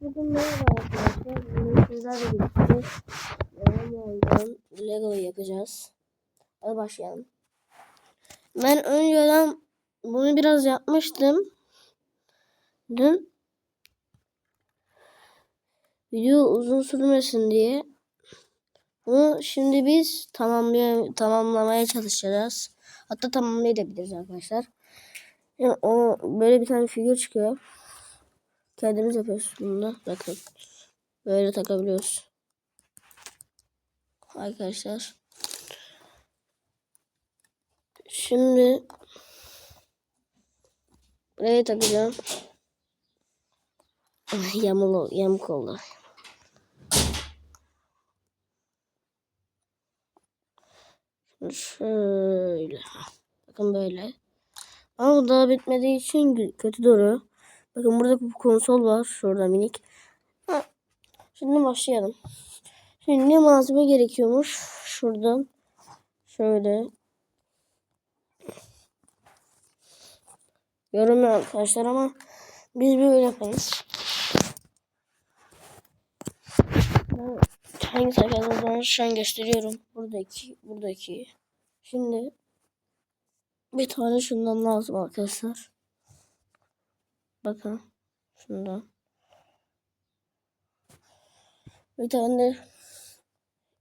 Bugün merhaba arkadaşlar. Bugün sizlerle birlikte Lego'dan Lego yapacağız. Hadi başlayalım. Ben önceden bunu biraz yapmıştım. Dün video uzun sürmesin diye. Bunu şimdi biz tamamlay tamamlamaya çalışacağız. Hatta tamamlayabiliriz arkadaşlar. Yani o böyle bir tane figür çıkıyor. Kendimiz yapıyoruz bunu da. Bakın. Böyle takabiliyoruz. Arkadaşlar. Şimdi buraya takacağım. Ay, Yamul, yamuk oldu. Şöyle. Bakın böyle. Ama bu daha bitmediği için kötü duruyor. Bakın burada bir konsol var. Şurada minik. Ha. Şimdi başlayalım. Şimdi ne malzeme gerekiyormuş? Şuradan. Şöyle. Yorum arkadaşlar ama biz böyle yaparız. Hangi sayfalardan şu an gösteriyorum. Buradaki, buradaki. Şimdi bir tane şundan lazım arkadaşlar. Bakın. Şundan. Bir tane de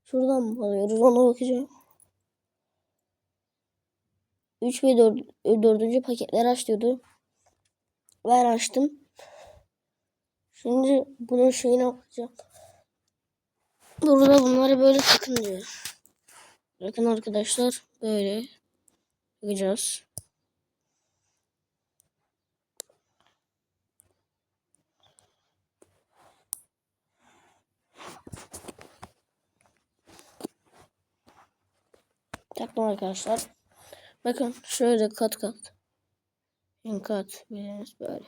şuradan mı alıyoruz ona bakacağım. 3 ve 4, 4. paketler aç diyordu. Ben açtım. Şimdi bunun şeyine bakacağım. Burada bunları böyle takın diyor. Bakın arkadaşlar böyle yapacağız. Taktım arkadaşlar. Bakın şöyle kat kat. En kat bildiğiniz böyle.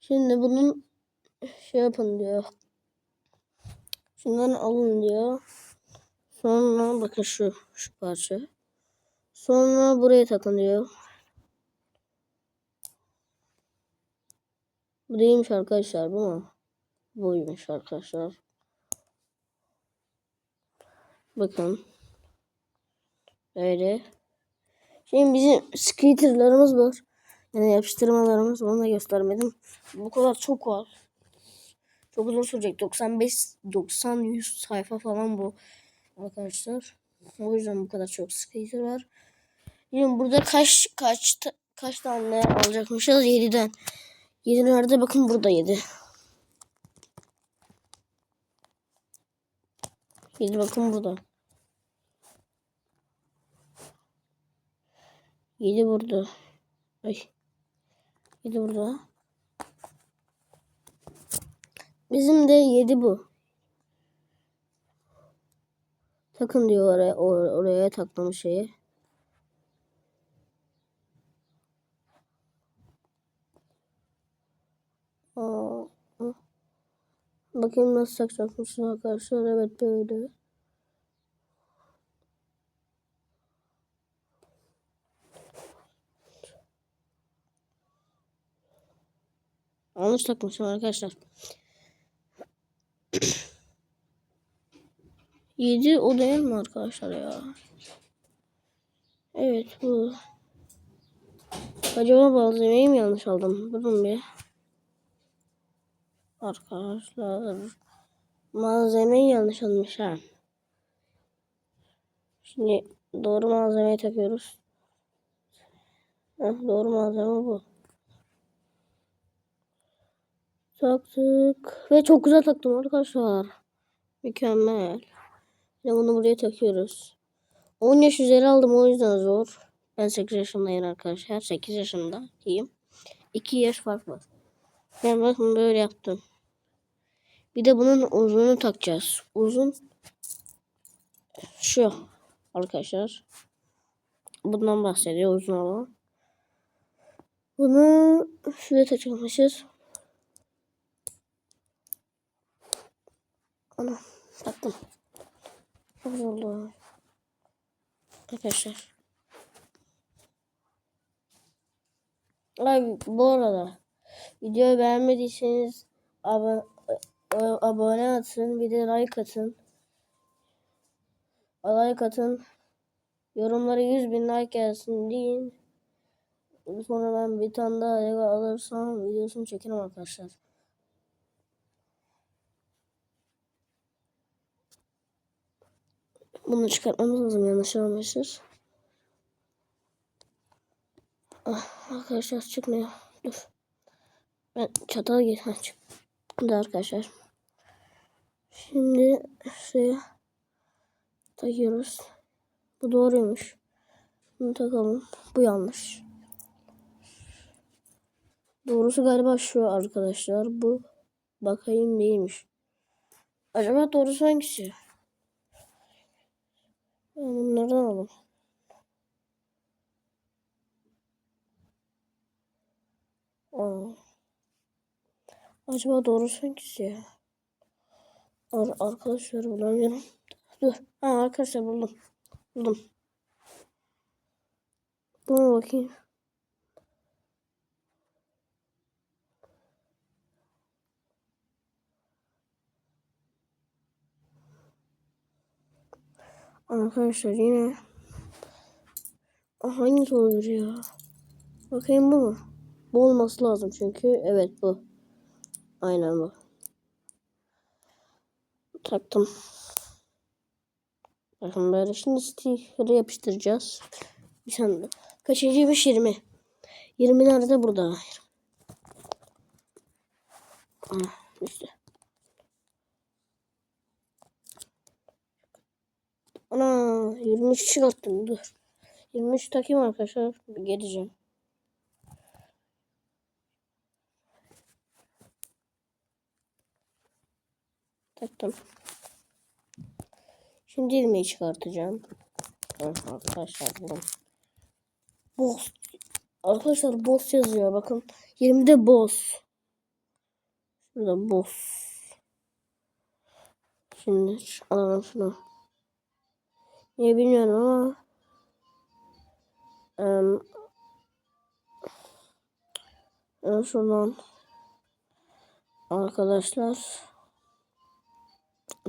Şimdi bunun şey yapın diyor. Şundan alın diyor. Sonra bakın şu şu parça. Sonra buraya takın diyor. Bu arkadaşlar bu mu? Buymuş arkadaşlar. Bakın. Böyle. Şimdi bizim skaterlarımız var. Yani yapıştırmalarımız onu da göstermedim. Bu kadar çok var. Çok uzun sürecek. 95 90 100 sayfa falan bu arkadaşlar. O yüzden bu kadar çok skater var. Şimdi burada kaç kaç kaç tane alacakmışız? 7'den. 7 nerede? Bakın burada 7. 7 bakın burada. 7 burada. Ay. 7 burada. Bizim de 7 bu. Takın diyor oraya, or- oraya taklama şeyi. Bakayım nasıl takacakmışız arkadaşlar. Evet böyle. Yanlış takmışım arkadaşlar. 7 o değil mi arkadaşlar ya? Evet bu. Acaba malzemeyi mi yanlış aldım? Durun bir. Arkadaşlar. Malzemeyi yanlış almış ha. Şimdi doğru malzemeyi takıyoruz. Heh, doğru malzeme bu. Taktık. Ve çok güzel taktım arkadaşlar. Mükemmel. Şimdi bunu buraya takıyoruz. 10 yaş üzeri aldım o yüzden zor. Ben 8 yaşındayım arkadaşlar. 8 yaşındayım. 2 yaş fark var. Ben bakın böyle yaptım. Bir de bunun uzununu takacağız. Uzun şu arkadaşlar. Bundan bahsediyor uzun olan. Bunu şuraya takacakmışız. Ana taktım. Çok oldu. Arkadaşlar. Ay bu arada videoyu beğenmediyseniz abo- a- abone atın. Bir de like atın. Like atın. Yorumlara 100 bin like gelsin deyin. Sonra ben bir tane daha alırsam videosunu çekerim arkadaşlar. Bunu çıkartmamız lazım yanlış olmasın. Ah, arkadaşlar çıkmıyor. Dur. Ben çatal. Ha, çıktı arkadaşlar. Şimdi şuraya takıyoruz. Bu doğruymuş. Bunu takalım. Bu yanlış. Doğrusu galiba şu arkadaşlar. Bu bakayım değilmiş. Acaba doğrusu hangisi? Bunlardan alalım. Aa. Acaba doğrusu hangisi ya? Ar arkadaşlar bulamıyorum. Dur. Ha arkadaşlar buldum. Buldum. Buna bakayım. Arkadaşlar yine hangisi olur ya? Bakayım bu mu? Bu olması lazım çünkü evet bu. Aynen bu. Taktım. Bakın böyle şimdi sticker'ı yapıştıracağız. Bir tane de. Kaçıncıymış 20. 20 nerede burada? Ah, işte. Ana 23 çıkarttım dur. 23 takayım arkadaşlar. Geleceğim. Taktım. Şimdi 20'yi çıkartacağım. Arkadaşlar buldum. Boss. Arkadaşlar boss yazıyor bakın. 20'de boss. Şurada boss. Şimdi alalım şunu. Niye bilmiyorum ama em, en şuradan arkadaşlar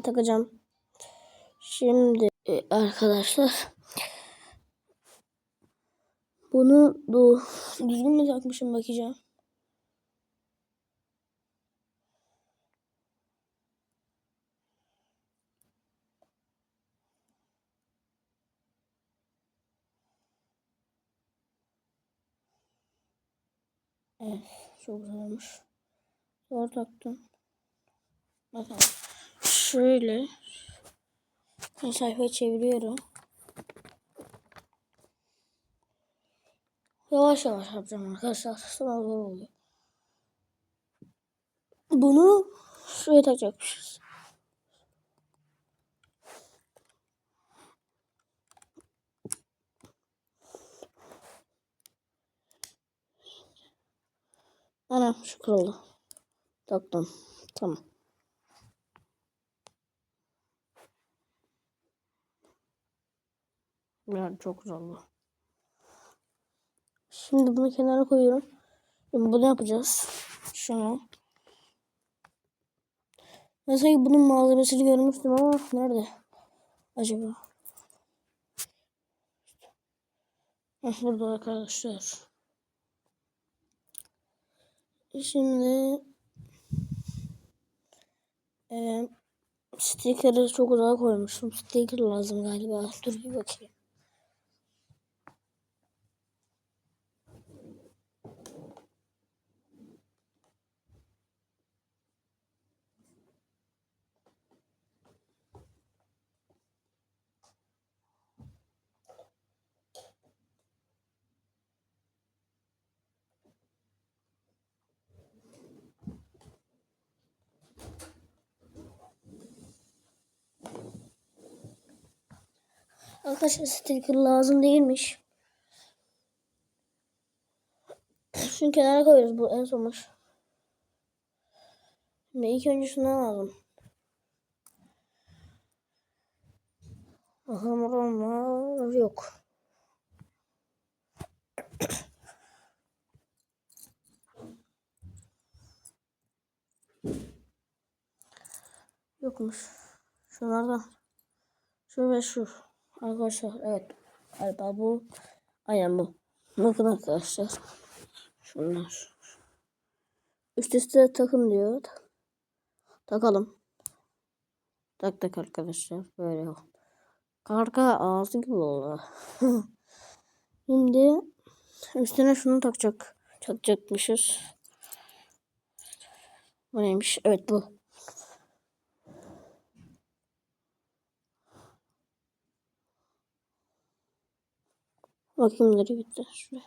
takacağım. Şimdi e, arkadaşlar bunu bu düzgün mü takmışım bakacağım. Evet, çok güzel olmuş. Zor taktım. Bakalım. Şöyle. Ben sayfayı çeviriyorum. Yavaş yavaş yapacağım arkadaşlar. Sonra zor oluyor. Bunu şuraya takacakmışız. Anam şu kırıldı. Taktım. Tamam. Yani çok oldu. Şimdi bunu kenara koyuyorum. Şimdi bunu yapacağız. Şunu. Ben sanki bunun malzemesini görmüştüm ama nerede? Acaba? Heh, burada arkadaşlar. Şimdi e, sticker'ı çok uzağa koymuşum. Sticker lazım galiba. Dur bir bakayım. Arkadaşlar sticker lazım değilmiş. Şunu kenara koyuyoruz bu en sonmuş. Şimdi ilk önce şundan alalım. Hamur olma yok. Yokmuş. Şunlardan. Şu ve şu. Arkadaşlar evet. Galiba bu. Aynen bu. Bakın arkadaşlar. Şunlar. Üst üste takın diyor. Takalım. Tak tak arkadaşlar. Böyle. Karga ağzı gibi oldu. Şimdi üstüne şunu takacak. Takacakmışız. Bu neymiş? Evet bu. Bakayım nereye gitti. Şuraya.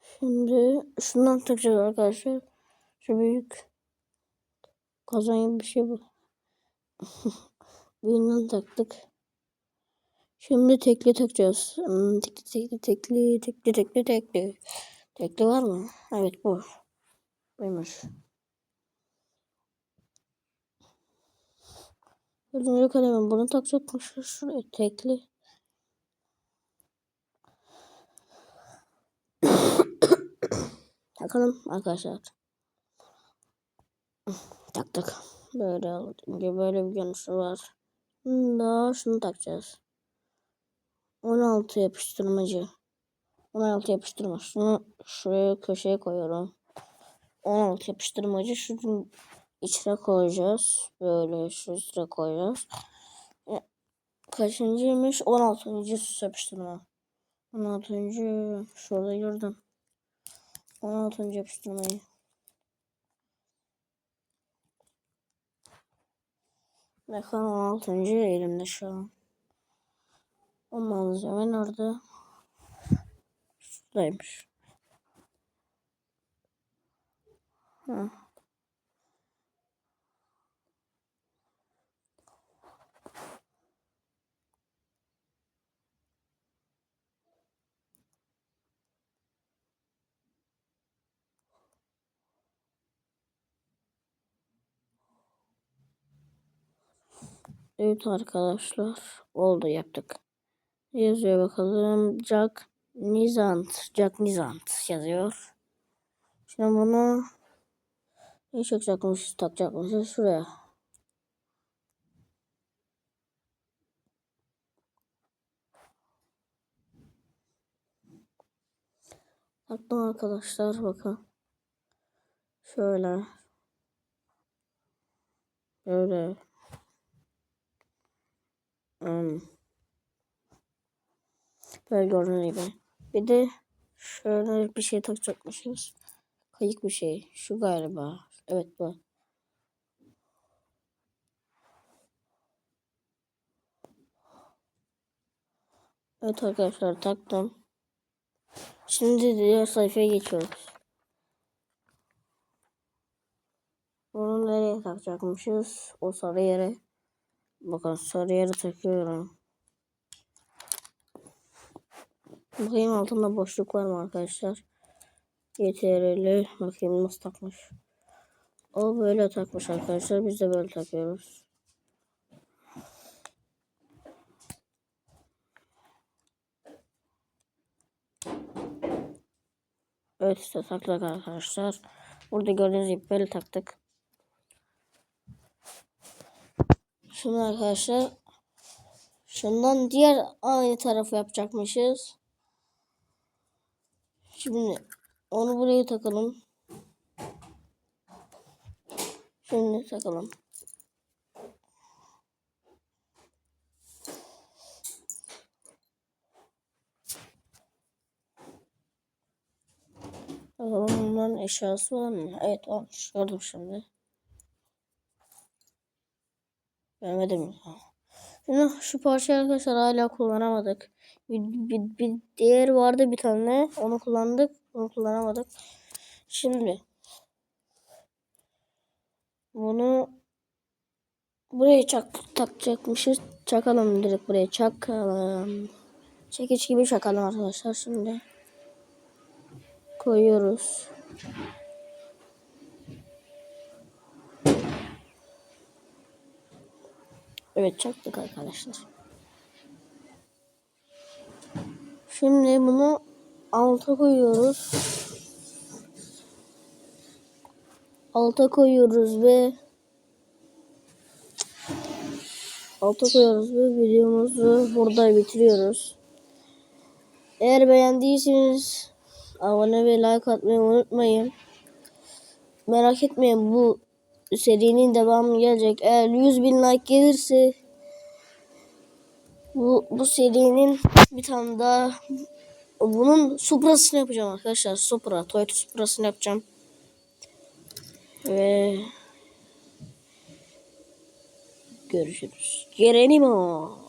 Şimdi şundan takacağız arkadaşlar. Şu büyük kazan bir şey bu. Büyüğünden taktık. Şimdi tekli takacağız. Hmm, tekli tekli tekli tekli tekli tekli. Tekli var mı? Evet bu. Buymuş. Dördüncü kalemim bunu takacakmışız. Şuraya tekli. Takalım arkadaşlar. Taktık. Böyle alınca böyle bir görünüşü var. Daha şunu takacağız. 16 yapıştırmacı. 16 yapıştırma. Şunu şuraya köşeye koyuyorum. 16 yapıştırmacı şunun içine koyacağız. Böyle şu içine koyacağız. E, Kaçıncıymış? 16. süs yapıştırma. 16. şurada gördüm. 16. yapıştırmayı. Bakalım 16. elimde şu an. O malzeme nerede? Şuradaymış. Ha. Evet arkadaşlar oldu yaptık. Yazıyor bakalım Jack Nizant. Jack Nizant yazıyor. Şimdi bunu ne çekecekmişiz takacakmışız şuraya. Taktım arkadaşlar bakın. Şöyle. Böyle. Hmm. Böyle gördüğünüz gibi. Bir de şöyle bir şey takacakmışız. Kayık bir şey. Şu galiba. Evet bu. Evet arkadaşlar taktım. Şimdi diğer sayfaya geçiyoruz. Bunu nereye takacakmışız? O sarı yere. Bakın sarı yere takıyorum. Bakayım altında boşluk var mı arkadaşlar? Yeterli. Bakayım nasıl takmış. O böyle takmış arkadaşlar. Biz de böyle takıyoruz. Evet işte taktık arkadaşlar. Burada gördüğünüz gibi böyle taktık. Şimdi arkadaşlar şundan diğer aynı tarafı yapacakmışız. Şimdi onu buraya takalım. Şimdi takalım. Bakalım bunların eşyası var mı? Evet olmuş. Gördüm şimdi. Görmedim. Şimdi şu parçayı arkadaşlar hala kullanamadık. Bir, bir, bir diğer vardı bir tane. Onu kullandık. Onu kullanamadık. Şimdi bunu buraya çak takacakmışız. Çakalım direkt buraya çakalım. Çekiç gibi çakalım arkadaşlar şimdi. Koyuyoruz. Evet çaktık arkadaşlar. Şimdi bunu alta koyuyoruz. Alta koyuyoruz ve alta koyuyoruz ve videomuzu burada bitiriyoruz. Eğer beğendiyseniz abone ve like atmayı unutmayın. Merak etmeyin bu serinin devamı gelecek. Eğer 100 bin like gelirse bu, bu serinin bir tane daha bunun Supra'sını yapacağım arkadaşlar. Supra, Toyota Supra'sını yapacağım. Ve görüşürüz. Gerenimo.